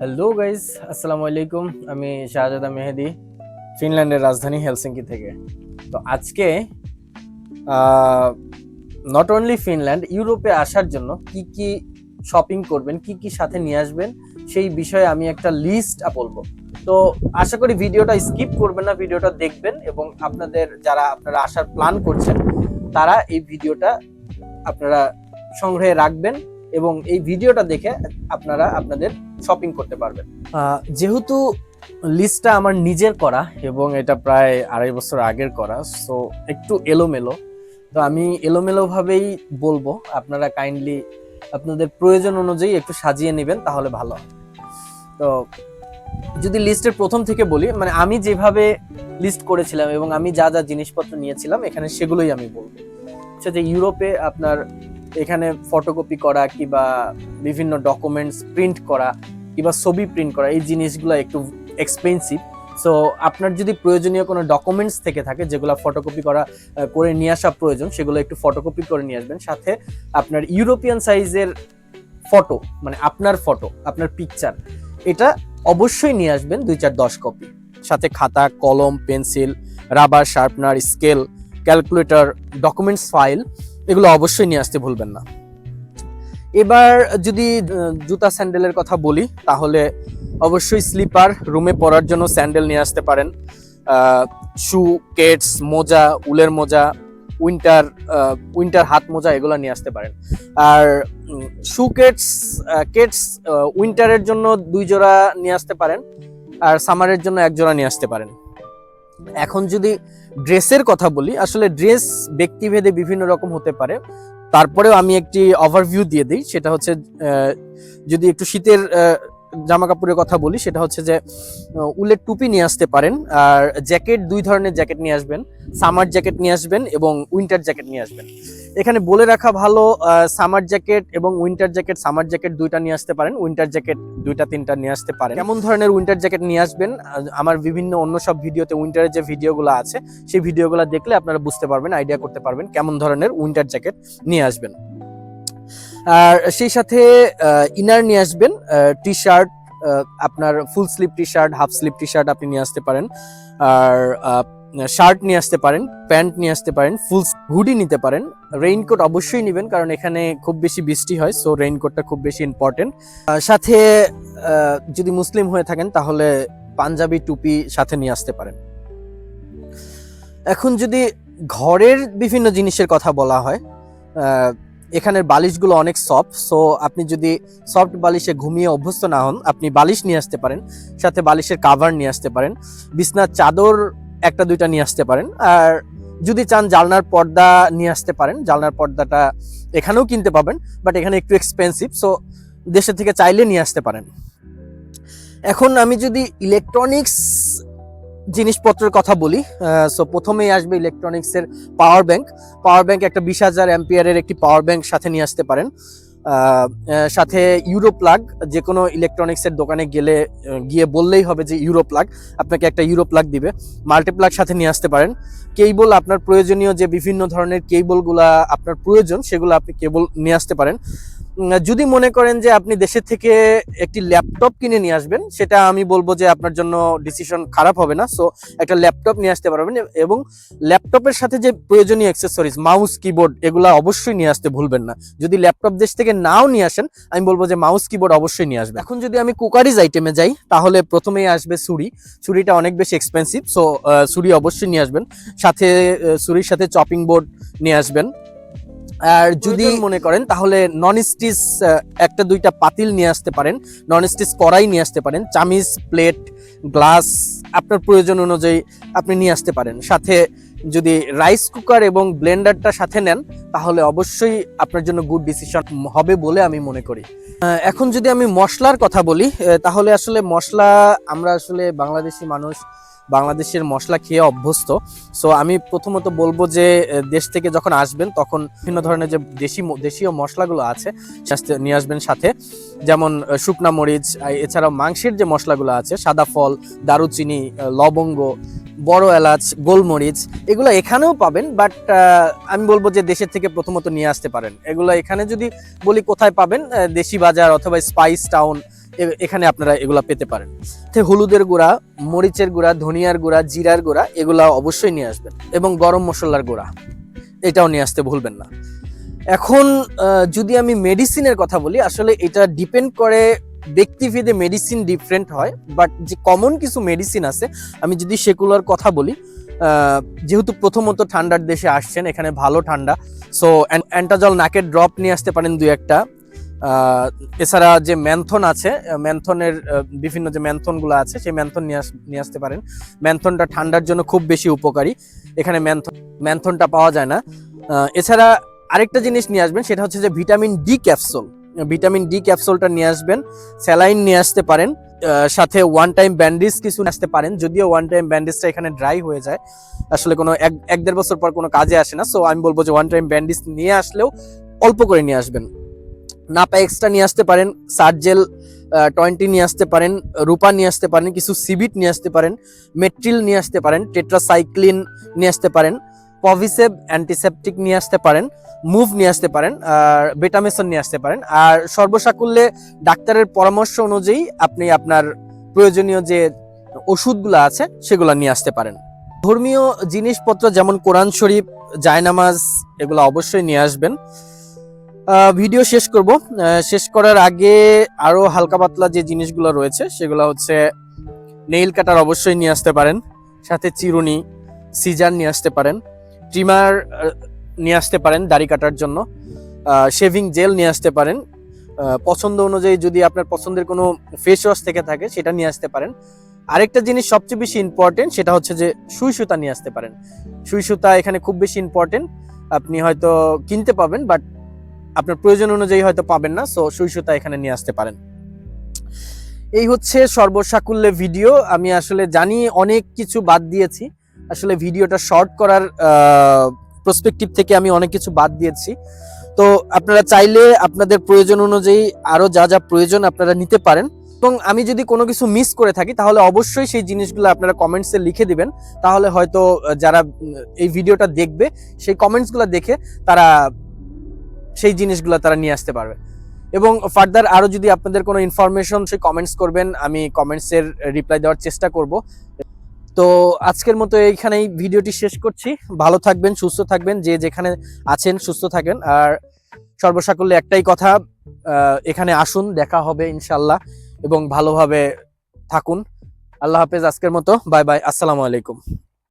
Hello guys আসসালামু আলাইকুম আমি শাহজাদা মেহেদি ফিনল্যান্ডের রাজধানী হেলসিঙ্কি থেকে। তো আজকে নট অনলি ফিনল্যান্ড ইউরোপে আসার জন্য কি কি শপিং করবেন, কি কি সাথে নিয়ে আসবেন, সেই বিষয়ে আমি একটা লিস্ট বলব। তো আশা করি ভিডিওটা স্কিপ করবেন না, ভিডিওটা দেখবেন এবং আপনাদের যারা আপনারা আসার প্ল্যান করছেন, তারা এই ভিডিওটা আপনারা সংগ্রহে রাখবেন। এবং এই ভিডিওটা দেখে আপনারা আপনাদের শপিং করতে পারবেন। যেহেতু লিস্টটা আমার নিজের করা এবং এটা প্রায় আড়াই বছর আগের করা সো একটু এলোমেলো। তো আমি এলোমেলোভাবেই বলব, আপনারা কাইন্ডলি আপনাদের প্রয়োজন অনুযায়ী একটু সাজিয়ে নেবেন, তাহলে ভালো তো যদি লিস্টের প্রথম থেকে বলি মানে আমি যেভাবে লিস্ট করেছিলাম এবং আমি যা যা জিনিসপত্র নিয়েছিলাম, এখানে সেগুলোই আমি বলব। সেটা ইউরোপে আপনার এখানে ফটোকপি করা কিংবা বিভিন্ন ডকুমেন্টস প্রিন্ট করা কিংবা ছবি প্রিন্ট করা, এই জিনিসগুলো একটু এক্সপেন্সিভ সো আপনার যদি প্রয়োজনীয় কোনো ডকুমেন্টস থেকে থাকে, যেগুলো ফটোকপি করা করে নিয়ে আসা প্রয়োজন, সেগুলো একটু ফটোকপি করে নিয়ে আসবেন। সাথে আপনার ইউরোপিয়ান সাইজের ফটো মানে আপনার ফটো আপনার পিকচার এটা অবশ্যই নিয়ে আসবেন দুই চার দশ কপি সাথে খাতা, কলম, pencil rubber sharpener scale calculator documents file এগুলো অবশ্যই নিয়ে আসতে ভুলবেন না। এবার যদি জুতা স্যান্ডেলের কথা বলি, তাহলে অবশ্যই স্লিপার রুমে পরার জন্য স্যান্ডেল নিয়ে আসতে পারেন। শু কেটস মোজা, উলের মোজা, উইন্টার উইন্টার হাত মোজা এগুলো নিয়ে আসতে পারেন। আর শু কেটস কেটস উইন্টারের জন্য দুই জোড়া নিয়ে আসতে পারেন। আর সামারের জন্য এক জোড়া নিয়ে আসতে পারেন। এখন যদি ড্রেসের কথা বলি, আসলে ড্রেস ব্যক্তিভেদে বিভিন্ন রকম হতে পারে। তারপরেও আমি একটি ওভারভিউ দিয়ে দিই, সেটা হচ্ছে যদি একটু শীতের জামা কাপড়ের কথা বলি, সেটা হচ্ছে যে উলের টুপি নিয়ে আসতে পারেন, আর জ্যাকেট, দুই ধরনের জ্যাকেট নিয়ে আসবেন। সামার জ্যাকেট নিয়ে আসবেন এবং উইন্টার জ্যাকেট নিয়ে আসবেন। এখানে বলে রাখা ভালো সামার জ্যাকেট এবং উইন্টার জ্যাকেট, সামার জ্যাকেট দুইটা নিয়ে আসতে পারেন, উইন্টার জ্যাকেট দুইটা, তিনটা নিয়ে আসতে পারেন। এমন ধরনের উইন্টার জ্যাকেট নিয়ে আসবেন আমার বিভিন্ন অন্য সব ভিডিওতে উইন্টারের যে ভিডিওগুলো আছে, সেই ভিডিওগুলো দেখলে আপনারা বুঝতে পারবেন, আইডিয়া করতে পারবেন কেমন ধরনের উইন্টার জ্যাকেট নিয়ে আসবেন। আর সেই সাথে ইনার নিয়ে আসবেন টি শার্ট আপনার full sleeve T shirt half sleeve T shirt আপনি নিয়ে আসতে পারেন। আর শার্ট নিয়ে আসতে পারেন প্যান্ট নিয়ে আসতে পারেন ফুল হুডি নিতে পারেন। রেইনকোট অবশ্যই নেবেন, কারণ এখানে খুব বেশি বৃষ্টি হয় সো রেইনকোটটা খুব বেশি ইম্পর্টেন্ট সাথে যদি মুসলিম হয়ে থাকেন, তাহলে পাঞ্জাবি, টুপি সাথে নিয়ে আসতে পারেন। এখন যদি ঘরের বিভিন্ন জিনিসের কথা বলা হয় এখানের বালিশগুলো অনেক সফট সো আপনি যদি সফট বালিশে ঘুমিয়ে অভ্যস্ত না হন, আপনি বালিশ নিয়ে আসতে পারেন, সাথে বালিশের কাভার নিয়ে আসতে পারেন, বিছনার চাদর একটা দুইটা নিয়ে আসতে পারেন, আর যদি চান জালনার পর্দা নিয়ে আসতে পারেন জালনার পর্দাটা এখানেও কিনতে পাবেন বাট এখানে একটু এক্সপেন্সিভ সো দেশে থেকে চাইলে নিয়ে আসতে পারেন। এখন আমি যদি ইলেকট্রনিক্স জিনিসপত্রের কথা বলি সো প্রথমেই আসবে ইলেকট্রনিক্সের পাওয়ার ব্যাংক পাওয়ার ব্যাংক একটা বিশ হাজার অ্যাম্পিয়ারের একটি পাওয়ার ব্যাংক সাথে নিয়ে আসতে পারেন। সাথে ইউরো প্লাগ যে কোনো ইলেকট্রনিক্সের দোকানে গেলে গিয়ে বললেই হবে যে ইউরো প্লাগ আপনাকে একটা ইউরো প্লাগ দিবে। মাল্টি প্লাগ সাথে নিয়ে আসতে পারেন। কেবল আপনার প্রয়োজনীয় যে বিভিন্ন ধরনের কেবলগুলা আপনার প্রয়োজন, সেগুলো আপনি কেবল নিয়ে আসতে পারেন। যদি মনে করেন যে আপনি দেশের থেকে একটি ল্যাপটপ কিনে নিয়ে আসবেন, সেটা আমি বলব যে আপনার জন্য ডিসিশন খারাপ হবে না। সো একটা ল্যাপটপ নিয়ে আসতে পারবেন এবং ল্যাপটপের সাথে যে প্রয়োজনীয় অ্যাক্সেসরিজ মাউস কিবোর্ড এগুলো অবশ্যই নিয়ে আসতে ভুলবেন না। যদি ল্যাপটপ দেশ থেকে নাও নিয়ে আসেন, আমি বলব যে মাউস কিবোর্ড অবশ্যই নিয়ে আসবেন। এখন যদি আমি কুকারিজ আইটেমে যাই, তাহলে প্রথমেই আসবে ছুরি। ছুরিটা অনেক বেশি এক্সপেন্সিভ সো ছুরি অবশ্যই নিয়ে আসবেন। সাথে ছুরির সাথে চপিং বোর্ড নিয়ে আসবেন। আর যদি মনে করেন তাহলে নন স্টিচ একটা দুইটা পাতিল নিয়ে আসতে পারেন নন স্টিচ কড়াই নিয়ে আসতে পারেন চামিচ প্লেট গ্লাস আপনার প্রয়োজন অনুযায়ী আপনি নিয়ে আসতে পারেন। সাথে যদি রাইস কুকার এবং ব্লেন্ডারটা সাথে নেন তাহলে অবশ্যই আপনার জন্য গুড ডিসিশন হবে বলে আমি মনে করি। এখন যদি আমি মশলার কথা বলি তাহলে আসলে মশলা আমরা আসলে বাংলাদেশি মানুষ বাংলাদেশের মশলা খেয়ে অভ্যস্ত। সো আমি প্রথমত বলব যে দেশ থেকে যখন আসবেন, তখন বিভিন্ন ধরনের যে দেশি দেশীয় মশলাগুলো আছে নিয়ে আসবেন সাথে। যেমন শুকনা মরিচ এছাড়াও মাংসের যে মশলাগুলো আছে, সাদা ফল, দারুচিনি লবঙ্গ, বড় এলাচ, গোলমরিচ, এগুলো এখানেও পাবেন, বাট আমি বলব যে, দেশের থেকে প্রথমত নিয়ে আসতে পারেন। এগুলো এখানে যদি বলি কোথায় পাবেন দেশি বাজার অথবা স্পাইস টাউন এখানে আপনারা এগুলা পেতে পারেন। তে হলুদের গুঁড়া, মরিচের গুঁড়া, ধনিয়ার গুঁড়া, জিরার গুঁড়া এগুলা অবশ্যই নিয়ে আসবেন এবং গরম মশলার গুঁড়া। এটাও নিয়ে আসতে ভুলবেন না। এখন যদি আমি মেডিসিনের কথা বলি, আসলে এটা ডিপেন্ড করে ব্যক্তিভেদে মেডিসিন ডিফারেন্ট হয়, বাট যে কমন কিছু মেডিসিন আছে, আমি যদি সেগুলোর কথা বলি যেহেতু প্রথমত ঠান্ডার দেশে আসছেন, এখানে ভালো ঠান্ডা, সো অ্যান্টাজল নাকের ড্রপ নিয়ে আসতে পারেন দুই একটা। এছাড়া যে ম্যান্থন আছে ম্যানথনের বিভিন্ন যে ম্যান্থনগুলো আছে, সেই ম্যান্থন নিয়ে নিয়ে আসতে পারেন। ম্যান্থনটা ঠান্ডার জন্য খুব বেশি উপকারী। এখানে ম্যান্থন, ম্যান্থনটা পাওয়া যায় না। এছাড়া আরেকটা জিনিস নিয়ে আসবেন, সেটা হচ্ছে যে vitamin D capsule. Vitamin D ক্যাপসুলটা নিয়ে আসবেন, স্যালাইন নিয়ে আসতে পারেন সাথে ওয়ান টাইম ব্যান্ডেজ কিছু নিয়ে আসতে পারেন, যদিও ওয়ান টাইম ব্যান্ডেজটা এখানে ড্রাই হয়ে যায়। আসলে কোনো এক এক দেড় বছর পর কোনো কাজে আসে না, সো আমি বলব যে ওয়ান টাইম ব্যান্ডেজ নিয়ে আসলেও অল্প করে নিয়ে আসবেন। নাপা এক্সট্রা নিয়ে আসতে পারেন সার্জেল টোয়েন্টি নিয়ে আসতে পারেন রূপা নিয়ে আসতে পারেন কিছু সিবিট নিয়ে আসতে পারেন মেট্রিল নিয়ে আসতে পারেন টেট্রাসাইক্লিন নিয়ে আসতে পারেন পভিসেভ অ্যান্টিসেপটিক নিয়ে আসতে পারেন মুভ নিয়ে আসতে পারেন আর বেটামেসন নিয়ে আসতে পারেন আর সর্বসাকুল্যে ডাক্তারের পরামর্শ অনুযায়ী আপনি আপনার প্রয়োজনীয় যে ওষুধগুলো আছে সেগুলো নিয়ে আসতে পারেন ধর্মীয় জিনিসপত্র যেমন কোরআন শরীফ জায়নামাজ এগুলো অবশ্যই নিয়ে আসবেন ভিডিও শেষ করব। শেষ করার আগে আরও হালকা পাতলা যে জিনিসগুলো রয়েছে, সেগুলো হচ্ছে নেইল কাটার অবশ্যই নিয়ে আসতে পারেন, সাথে চিরুনি সিজার নিয়ে আসতে পারেন ট্রিমার নিয়ে আসতে পারেন দাড়ি কাটার জন্য শেভিং জেল নিয়ে আসতে পারেন পছন্দ অনুযায়ী যদি আপনার পছন্দের কোনো ফেস ওয়াশ থেকে থাকে, সেটা নিয়ে আসতে পারেন। আরেকটা জিনিস সবচেয়ে বেশি ইম্পর্টেন্ট সেটা হচ্ছে যে সুই সুতা নিয়ে আসতে পারেন। সুই সুতা এখানে খুব বেশি ইম্পর্টেন্ট আপনি হয়তো কিনতে পাবেন বাট আপনার প্রয়োজন অনুযায়ী হয়তো পাবেন না সো সুই সুতা এখানে নিয়ে আসতে পারেন। এই হচ্ছে সর্বসাকুল্যে ভিডিও আমি আসলে জানি অনেক কিছু বাদ দিয়েছি। আসলে ভিডিওটা শর্ট করার প্রসপেক্টিভ থেকে আমি অনেক কিছু বাদ দিয়েছি। তো আপনারা চাইলে আপনাদের প্রয়োজন অনুযায়ী আরও যা যা প্রয়োজন আপনারা নিতে পারেন। এবং আমি যদি কোনো কিছু মিস করে থাকি, তাহলে অবশ্যই সেই জিনিসগুলো আপনারা কমেন্টসে লিখে দিবেন। তাহলে হয়তো যারা এই ভিডিওটা দেখবে, সেই কমেন্টসগুলো দেখে তারা সেই জিনিসগুলো তারা নিয়ে আসতে পারবে। এবং ফার্দার আরও যদি আপনাদের কোনো ইনফরমেশন সেই কমেন্টস করবেন, আমি কমেন্টসের রিপ্লাই দেওয়ার চেষ্টা করব। তো আজকের মতো এইখানেই ভিডিওটি শেষ করছি। ভালো থাকবেন, সুস্থ থাকবেন, যে যেখানে আছেন সুস্থ থাকেন। আর সর্বসাকল্যে একটাই কথা এখানে আসুন, দেখা হবে ইনশাল্লাহ এবং ভালোভাবে থাকুন। আল্লাহ হাফেজ, আজকের মতো, বাই বাই, আসসালামু আলাইকুম।